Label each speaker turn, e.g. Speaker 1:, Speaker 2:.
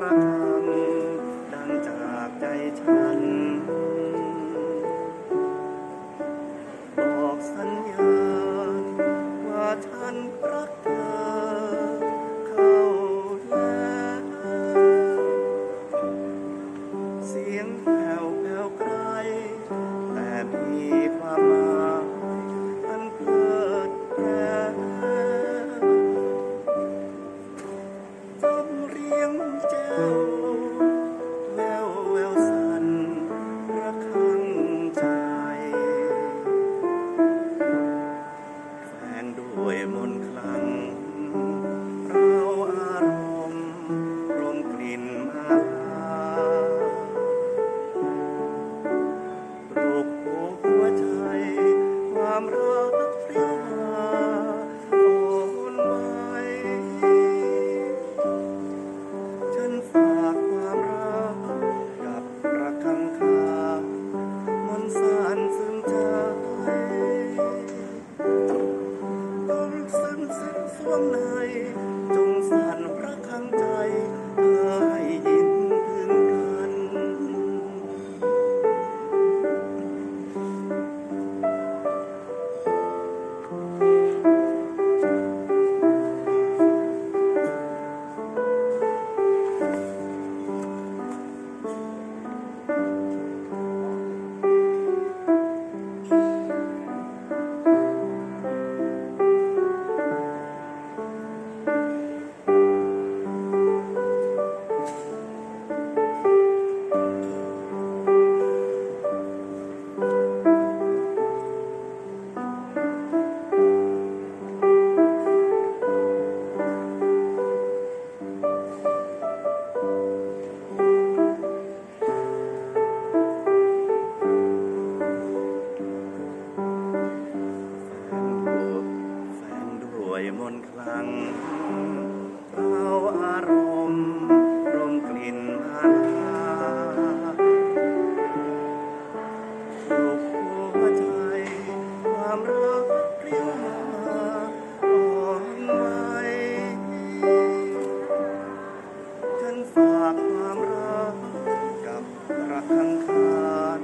Speaker 1: ระฆังดังจากใจฉัน บอกสัญญา ว่าฉันรักเธอเข้าแล้วเสียงแผ่วแผ่วไกลแต่มีควา ด้วยมนคลังเราอารมณ์รวมกลิ่นมารูปหัวใจความรัก ลังเอาอารมณ์รมกลิ่นมาลากหัวใจความรักเรียวมาอ่อนไหวฉันฝากความรักกับรักข้างขาด